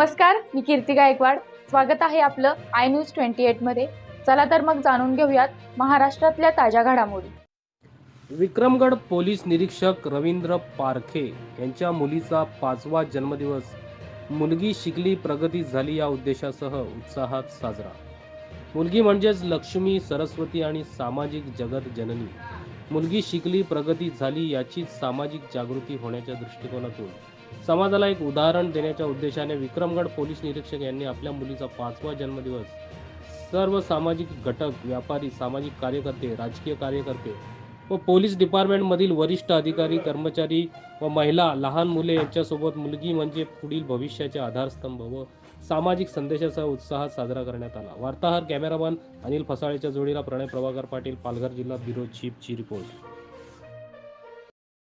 नमस्कार मी कीर्ती गायकवाड. स्वागत आहे आपलं आय न्यूज ट्वेंटी एटमध्ये चला तर मग जाणून घेऊयात महाराष्ट्रातल्या ताज्या घडामोडी. विक्रमगड पोलीस निरीक्षक रवींद्र पारखे यांच्या मुलीचा पाचवा जन्मदिवस. मुलगी शिकली प्रगती झाली या उद्देशासह उत्साहात साजरा. मुलगी म्हणजेच लक्ष्मी सरस्वती आणि सामाजिक जगत जननी. मुलगी शिकली प्रगती झाली याचीच सामाजिक जागृती होण्याच्या दृष्टिकोनातून. समाजाला एक उदाहरण देण्याच्या उद्देशाने विक्रमगड पोलीस निरीक्षक यांनी आपल्या मुलीचा पाचवा जन्मदिवस सर्व सामाजिक घटक व्यापारी सामाजिक कार्यकर्ते राजकीय कार्यकर्ते व पोलीस डिपार्टमेंटमधील वरिष्ठ अधिकारी कर्मचारी व महिला लहान मुले यांच्यासोबत मुलगी म्हणजे पुढील भविष्याचे आधारस्तंभ व सामाजिक संदेशासह उत्साहात साजरा करण्यात आला. वार्ताहर कॅमेरामन अनिल फसाळेच्या जोडीला प्रणय प्रभाकर पाटील पालघर जिल्हा ब्युरो चीफची रिपोर्ट.